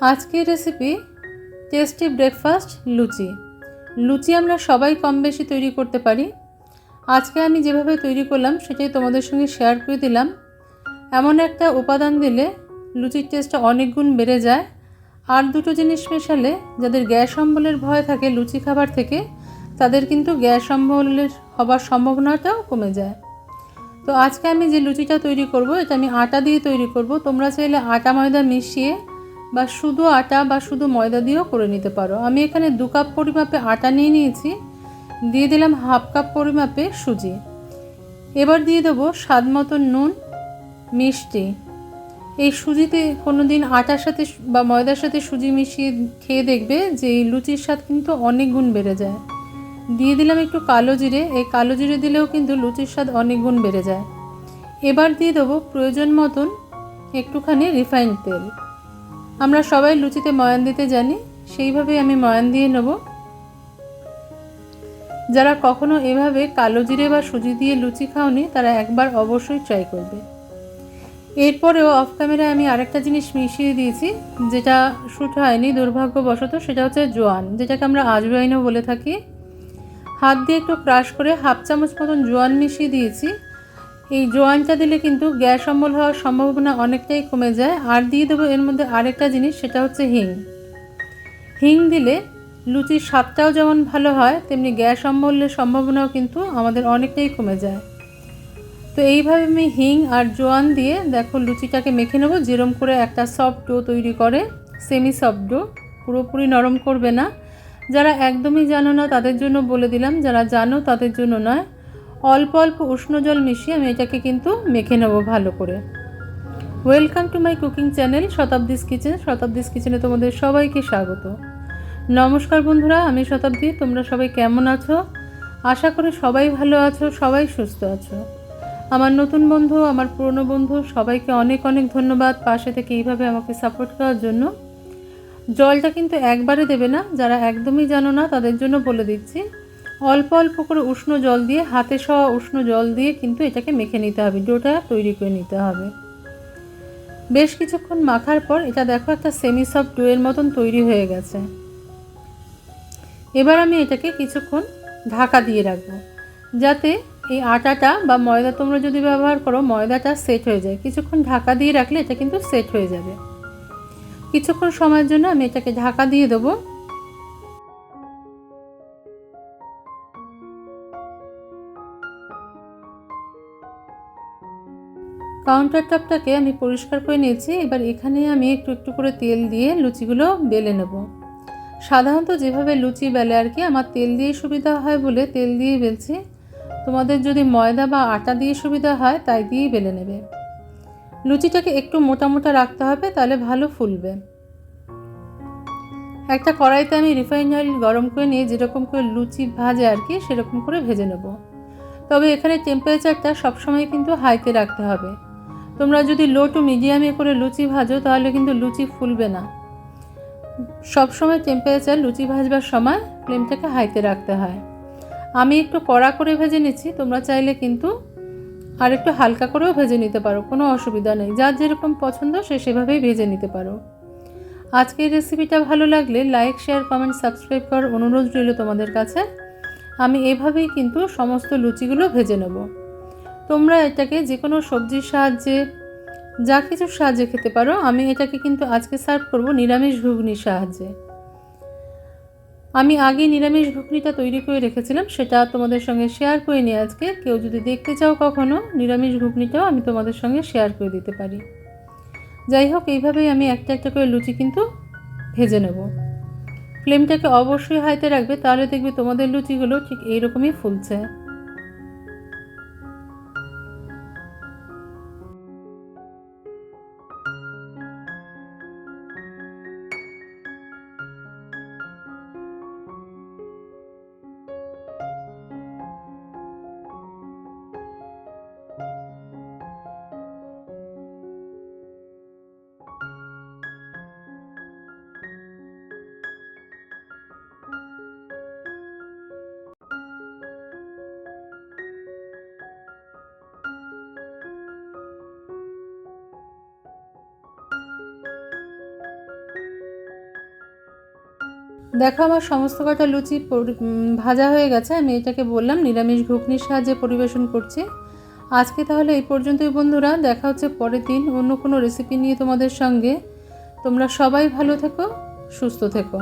আজকের recipe tasty breakfast luchi. Luchi আমরা সবাই কম বেশি তৈরি করতে পারি। আজকে আমি যেভাবে তৈরি করলাম, সেটাই তোমাদের সঙ্গে শেয়ার করে দিলাম। এমন একটা উপাদান দিলে লুচির টেস্টটা অনেক গুণ বেড়ে যায়। আর দুটো জিনিস মেশালে যাদের গ্যাস অম্বলের ভয় থাকে লুচি খাবার থেকে, তাদের কিন্তু গ্যাস অম্বলের হবার সম্ভাবনাটাও কমে যায়। তো আজকে আমি যে লুচিটা তৈরি করব, এটা আমি আটা দিয়ে তৈরি করব। তোমরা চাইলে আটা ময়দা মিশিয়ে বা শুধু আটা বা শুধু ময়দা দিয়েও করে নিতে পারো। আমি এখানে দু কাপ পরিমাপে আটা নিয়ে নিয়েছি। দিয়ে দিলাম হাফ কাপ পরিমাপে সুজি। এবার দিয়ে দেবো স্বাদ মতো নুন, মিষ্টি। এই সুজিতে কোনো দিন আটার সাথে বা ময়দার সাথে সুজি মিশিয়ে খেয়ে দেখবে যে এই লুচির স্বাদ কিন্তু অনেক গুণ বেড়ে যায়। দিয়ে দিলাম একটু কালো জিরে। এই কালো জিরে দিলেও কিন্তু লুচির স্বাদ অনেক গুণ বেড়ে যায়। এবার দিয়ে দেবো প্রয়োজন মতন একটুখানি রিফাইন্ড তেল। আমরা সবাই লুচিতে ময়ান দিতে জানি, সেইভাবেই আমি ময়ান দিয়ে নেব। যারা কখনো এভাবে কালো জিরে বা সুজি দিয়ে লুচি খাওনি, তারা একবার অবশ্যই ট্রাই করবে। এরপরেও অফ ক্যামেরায় আমি আরেকটা জিনিস মিশিয়ে দিয়েছি, যেটা শ্যুট হয়নি, দুর্ভাগ্যবশত, সেটা হচ্ছে জোয়ান, যেটাকে আমরা আজওয়াইনও বলে থাকি। হাত দিয়ে একটু ক্রাশ করে হাফ চামচ মতন জোয়ান মিশিয়ে দিয়েছি। এই জোয়ানটা দিলে কিন্তু গ্যাস অম্বল হওয়ার সম্ভাবনা অনেকটাই কমে যায়। আর দিয়ে দেবো এর মধ্যে আরেকটা জিনিস, সেটা হচ্ছে হিং। হিং দিলে লুচির স্বাদটাও যেমন ভালো হয়, তেমনি গ্যাস অম্বলের সম্ভাবনাও কিন্তু আমাদের অনেকটাই কমে যায়। তো এইভাবে আমি হিং আর জোয়ান দিয়ে দেখো লুচিটাকে মেখে নেব। যেরম করে একটা সফট ডো তৈরি করে সেমি সফট ডো পুরোপুরি নরম করবে না। যারা একদমই জানো না, তাদের জন্য বলে দিলাম। যারা জানো, তাদের জন্য নয়। অল্প অল্প উষ্ণ জল মিশিয়ে আমি এটাকে কিন্তু মেখে নেব ভালো করে। Welcome to my cooking channel Shatabdi's kitchen Shatabdi's কিচেনে তোমাদের সবাইকে স্বাগত। নমস্কার বন্ধুরা, আমি শতাব্দী, তোমরা সবাই কেমন আছো? আশা করি সবাই ভালো আছো, সবাই সুস্থ আছো। আমার নতুন বন্ধু, আমার পুরনো বন্ধু, সবাইকে অনেক অনেক ধন্যবাদ পাশে থেকে এইভাবে আমাকে সাপোর্ট করার জন্য। জলটা কিন্তু একবারে দেবে না, যারা একদমই জানো না, তাদের জন্য বলে দিচ্ছি। অল্প অল্প করে উষ্ণ জল দিয়ে, হাতে সওয়া উষ্ণ জল দিয়ে কিন্তু এটাকে মেখে নিতে হবে, ডোটা তৈরি করে নিতে হবে। বেশ কিছুক্ষণ মাখার পর এটা দেখো একটা সেমি সফট ডোয়ের মতন তৈরি হয়ে গেছে। এবার আমি এটাকে কিছুক্ষণ ঢাকা দিয়ে রাখব, যাতে এই আটাটা বা ময়দা তোমরা যদি ব্যবহার করো, ময়দাটা সেট হয়ে যায়। কিছুক্ষণ ঢাকা দিয়ে রাখলে এটা কিন্তু সেট হয়ে যাবে। কিছুক্ষণ সময়ের জন্য আমি এটাকে ঢাকা দিয়ে দেবো। কাউন্টার টপটাকে আমি পরিষ্কার করে নিয়েছি। এবার এখানে আমি একটু একটু করে তেল দিয়ে লুচিগুলো বেলে নেব। সাধারণত যেভাবে লুচি বেলে আর কি, আমার তেল দিয়ে সুবিধা হয় বলে তেল দিয়ে বেলছি। তোমাদের যদি ময়দা বা আটা দিয়ে সুবিধা হয়, তাই দিয়েই বেলে নেবে। লুচিটাকে একটু মোটা মোটা রাখতে হবে, তাহলে ভালো ফুলবে। একটা কড়াইতে আমি রিফাইন অয়েল গরম করে নিয়ে যেরকম করে লুচি ভাজে আর কি, সেরকম করে ভেজে নেব। তবে এখানে টেম্পারেচারটা সবসময় কিন্তু হাইতে রাখতে হবে। তোমরা যদি লো টু মিডিয়ামে করে লুচি ভাজো, তাহলে কিন্তু লুচি ফুলবে না। সবসময় টেম্পারেচার লুচি ভাজবার সময় ফ্লেমটাকে হাইতে রাখতে হয়। আমি একটু কড়া করে ভেজে নিচ্ছি, তোমরা চাইলে কিন্তু আর একটু হালকা করেও ভেজে নিতে পারো, কোনো অসুবিধা নেই। যার যেরকম পছন্দ, সে সেভাবেই ভেজে নিতে পারো। আজকের রেসিপিটা ভালো লাগলে লাইক শেয়ার কমেন্ট সাবস্ক্রাইব করার অনুরোধ রইল তোমাদের কাছে। আমি এভাবেই কিন্তু সমস্ত লুচিগুলো ভেজে নেব। তোমরা এটাকে যে কোনো সবজির সাহায্যে যা কিছুর সাহায্যে খেতে পারো, আমি এটাকে কিন্তু আজকে সার্ভ করব নিরামিষ ঘুগনির সাহায্যে। আমি আগে নিরামিষ ঘুগনিটা তৈরি করে রেখেছিলাম, সেটা তোমাদের সঙ্গে শেয়ার করে নিই আজকে। কেউ যদি দেখতে চাও কখনো, নিরামিষ ঘুগনিটাও আমি তোমাদের সঙ্গে শেয়ার করে দিতে পারি। যাই হোক, এইভাবেই আমি একটা একটা করে লুচি কিন্তু ভেজে নেব। ফ্লেমটাকে অবশ্যই হাইতে রাখবে, তাহলে দেখবে তোমাদের লুচিগুলো ঠিক এইরকমই ফুলছে। দেখো আমার সমস্ত কটা লুচি ভাজা হয়ে গেছে। আমি এটাকে বললাম, নিরামিষ ঘুগনির সাহায্যে পরিবেশন করছি। আজকে তাহলে এই পর্যন্তই বন্ধুরা। দেখা হচ্ছে পরের দিন অন্য কোনো রেসিপি নিয়ে তোমাদের সঙ্গে। তোমরা সবাই ভালো থেকো, সুস্থ থেকো।